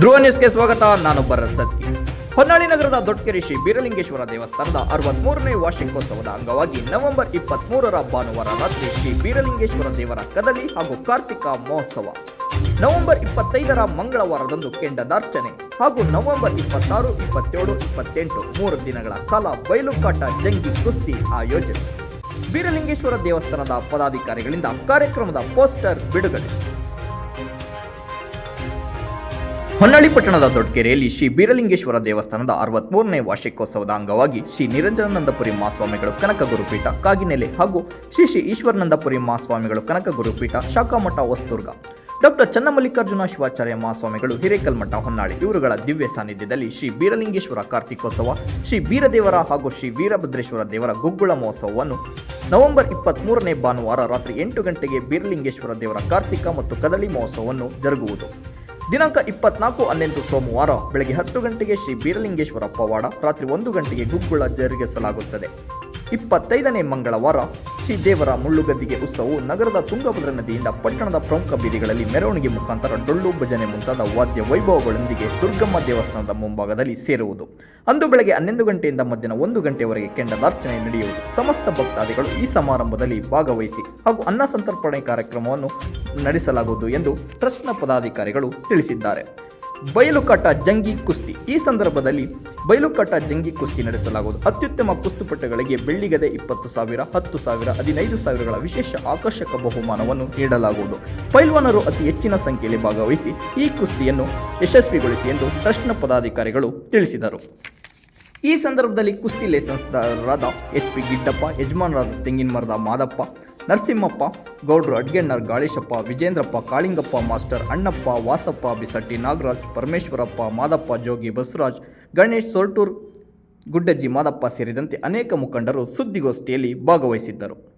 ಧ್ರುವ ನ್ಯೂಸ್ಗೆ ಸ್ವಾಗತ ನಾನು ಸತ್ಯ ಹೊನ್ನಾಳಿ ನಗರದ ದೊಡ್ಡಕೆರೆ ಶ್ರೀ ಬೀರಲಿಂಗೇಶ್ವರ ದೇವಸ್ಥಾನದ ಅರವತ್ಮೂರನೇ ವಾರ್ಷಿಕೋತ್ಸವದ ಅಂಗವಾಗಿ ನವೆಂಬರ್ ಇಪ್ಪತ್ಮೂರರ ಭಾನುವಾರ ರಾತ್ರಿ ಶ್ರೀ ಬೀರಲಿಂಗೇಶ್ವರ ದೇವರ ಕದಲಿ ಹಾಗೂ ಕಾರ್ತಿಕ ಮಹೋತ್ಸವ. ನವೆಂಬರ್ ಇಪ್ಪತ್ತೈದರ ಮಂಗಳವಾರದಂದು ಕೆಂಡದಾರ್ಚನೆ ಹಾಗೂ ನವೆಂಬರ್ ಇಪ್ಪತ್ತಾರು, ಇಪ್ಪತ್ತೇಳು, ಇಪ್ಪತ್ತೆಂಟು ಮೂರು ದಿನಗಳ ಕಾಲ ಬಯಲುಕಾಟ ಜಂಗಿ ಕುಸ್ತಿ ಆಯೋಜನೆ. ಬೀರಲಿಂಗೇಶ್ವರ ದೇವಸ್ಥಾನದ ಪದಾಧಿಕಾರಿಗಳಿಂದ ಕಾರ್ಯಕ್ರಮದ ಪೋಸ್ಟರ್ ಬಿಡುಗಡೆ. ಹೊನ್ನಾಳಿ ಪಟ್ಟಣದ ದೊಡ್ಡಕೆರೆಯಲ್ಲಿ ಶ್ರೀ ಬೀರಲಿಂಗೇಶ್ವರ ದೇವಸ್ಥಾನದ ಅರವತ್ಮೂರನೇ ವಾರ್ಷಿಕೋತ್ಸವದ ಅಂಗವಾಗಿ ಶ್ರೀ ನಿರಂಜನಾನಂದಪುರಿ ಮಹಾಸ್ವಾಮಿಗಳು ಕನಕ ಗುರುಪೀಠ, ಕಾಗಿನೆಲೆ ಹಾಗೂ ಶ್ರೀ ಶ್ರೀ ಈಶ್ವರನಂದಪುರಿ ಮಹಾಸ್ವಾಮಿಗಳು ಕನಕ ಗುರುಪೀಠ, ಶಾಖಾಮಠ ವಸ್ತುರ್ಗ ಡಾಕ್ಟರ್ ಚನ್ನಮಲ್ಲಿಕಾರ್ಜುನ ಶಿವಾಚಾರ್ಯ ಮಹಾಸ್ವಾಮಿಗಳು ಹಿರೇಕಲ್ಮಠ, ಹೊನ್ನಾಳಿ. ಇವರುಗಳ ದಿವ್ಯ ಸಾನ್ನಿಧ್ಯದಲ್ಲಿ ಶ್ರೀ ಬೀರಲಿಂಗೇಶ್ವರ ಕಾರ್ತಿಕೋತ್ಸವ, ಶ್ರೀ ಬೀರದೇವರ ಹಾಗೂ ಶ್ರೀ ವೀರಭದ್ರೇಶ್ವರ ದೇವರ ಗುಗ್ಗುಳ ಮಹೋತ್ಸವವನ್ನು ನವೆಂಬರ್ ಇಪ್ಪತ್ತ್ಮೂರನೇ ಭಾನುವಾರ ರಾತ್ರಿ ಎಂಟು ಗಂಟೆಗೆ ಬೀರಲಿಂಗೇಶ್ವರ ದೇವರ ಕಾರ್ತಿಕ ಮತ್ತು ಕದಳಿ ಮಹೋತ್ಸವವನ್ನು ಜರುಗುವುದು. ದಿನಾಂಕ ಇಪ್ಪತ್ನಾಲ್ಕು ಹನ್ನೆಂಟು ಸೋಮವಾರ ಬೆಳಗ್ಗೆ ಹತ್ತು ಗಂಟೆಗೆ ಶ್ರೀ ಬೀರಲಿಂಗೇಶ್ವರ ಪವಾಡ ರಾತ್ರಿ ಒಂದು ಗಂಟೆಗೆ ಗುಗ್ಗುಳ ಜರುಗಿಸಲಾಗುತ್ತದೆ. ಇಪ್ಪತ್ತೈದನೇ ಮಂಗಳವಾರ ಶ್ರೀ ದೇವರ ಮುಳ್ಳುಗದ್ದಿಗೆ ಉತ್ಸವವು ನಗರದ ತುಂಗಭದ್ರ ನದಿಯಿಂದ ಪಟ್ಟಣದ ಪ್ರಮುಖ ಬೀದಿಗಳಲ್ಲಿ ಮೆರವಣಿಗೆ ಮುಖಾಂತರ ಡೊಳ್ಳು ಭಜನೆ ಮುಂತಾದ ವಾದ್ಯ ವೈಭವಗಳೊಂದಿಗೆ ದುರ್ಗಮ್ಮ ದೇವಸ್ಥಾನದ ಮುಂಭಾಗದಲ್ಲಿ ಸೇರುವುದು. ಅಂದು ಬೆಳಗ್ಗೆ ಹನ್ನೊಂದು ಗಂಟೆಯಿಂದ ಮಧ್ಯಾಹ್ನ ಒಂದು ಗಂಟೆಯವರೆಗೆ ಕೆಂಡದಾರ್ಚನೆ ನಡೆಯುವುದು. ಸಮಸ್ತ ಭಕ್ತಾದಿಗಳು ಈ ಸಮಾರಂಭದಲ್ಲಿ ಭಾಗವಹಿಸಿ ಹಾಗೂ ಅನ್ನ ಸಂತರ್ಪಣೆ ಕಾರ್ಯಕ್ರಮವನ್ನು ನಡೆಸಲಾಗುವುದು ಎಂದು ಟ್ರಸ್ಟ್ನ ಪದಾಧಿಕಾರಿಗಳು ತಿಳಿಸಿದ್ದಾರೆ. ಬಯಲುಕಾಟ ಜಂಗಿ ಕುಸ್ತಿ. ಈ ಸಂದರ್ಭದಲ್ಲಿ ಬಯಲುಕಾಟ ಜಂಗಿ ಕುಸ್ತಿ ನಡೆಸಲಾಗುವುದು. ಅತ್ಯುತ್ತಮ ಕುಸ್ತುಪಟುಗಳಿಗೆ ಬೆಳ್ಳಿಗದೆ ಇಪ್ಪತ್ತು ಸಾವಿರ, ಹತ್ತು ಸಾವಿರ, ಹದಿನೈದು ಸಾವಿರಗಳ ವಿಶೇಷ ಆಕರ್ಷಕ ಬಹುಮಾನವನ್ನು ನೀಡಲಾಗುವುದು. ಪೈಲ್ವಾನರು ಅತಿ ಹೆಚ್ಚಿನ ಸಂಖ್ಯೆಯಲ್ಲಿ ಭಾಗವಹಿಸಿ ಈ ಕುಸ್ತಿಯನ್ನು ಯಶಸ್ವಿಗೊಳಿಸಿ ಎಂದು ಪ್ರಶ್ನ ಪದಾಧಿಕಾರಿಗಳು ತಿಳಿಸಿದರು. ಈ ಸಂದರ್ಭದಲ್ಲಿ ಕುಸ್ತಿ ಲೈಸೆನ್ಸ್ದಾರರಾದ ಎಚ್ ಪಿ ಗಿಡ್ಡಪ್ಪ, ಯಜಮಾನರಾದ ತೆಂಗಿನ ಮರದ ಮಾದಪ್ಪ ನರಸಿಂಹಪ್ಪ, ಗೌಡ್ರು ಅಡ್ಗೆಣ್ಣರ್ ಗಾಳೇಶಪ್ಪ, ವಿಜೇಂದ್ರಪ್ಪ, ಕಾಳಿಂಗಪ್ಪ ಮಾಸ್ಟರ್, ಅಣ್ಣಪ್ಪ, ವಾಸಪ್ಪ, ಬಿಸಟ್ಟಿ, ನಾಗರಾಜ್, ಪರಮೇಶ್ವರಪ್ಪ, ಮಾದಪ್ಪ, ಜೋಗಿ, ಬಸವರಾಜ್, ಗಣೇಶ್, ಸೊರ್ಟೂರ್, ಗುಡ್ಡಜ್ಜಿ, ಮಾದಪ್ಪ ಸೇರಿದಂತೆ ಅನೇಕ ಮುಖಂಡರು ಸುದ್ದಿಗೋಷ್ಠಿಯಲ್ಲಿ ಭಾಗವಹಿಸಿದ್ದರು.